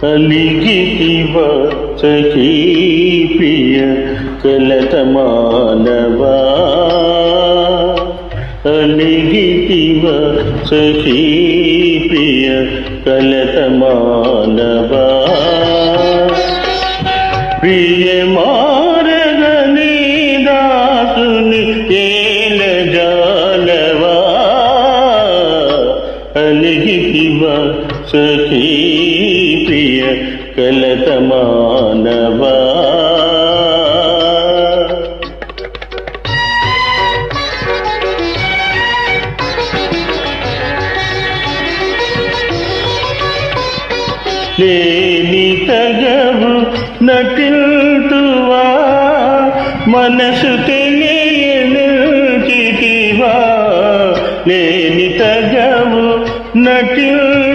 కలిగితివ సఖీ ప్రియ కలత మానవా కలిగితివ సఖీ ప్రియ కలత మానవా ప్రియమా అలిగివ సఖీ ప్రియ కలత మానవా తగవు నటిల్తువా మనసు తెలియనిల్చితివా లేని తగ nakil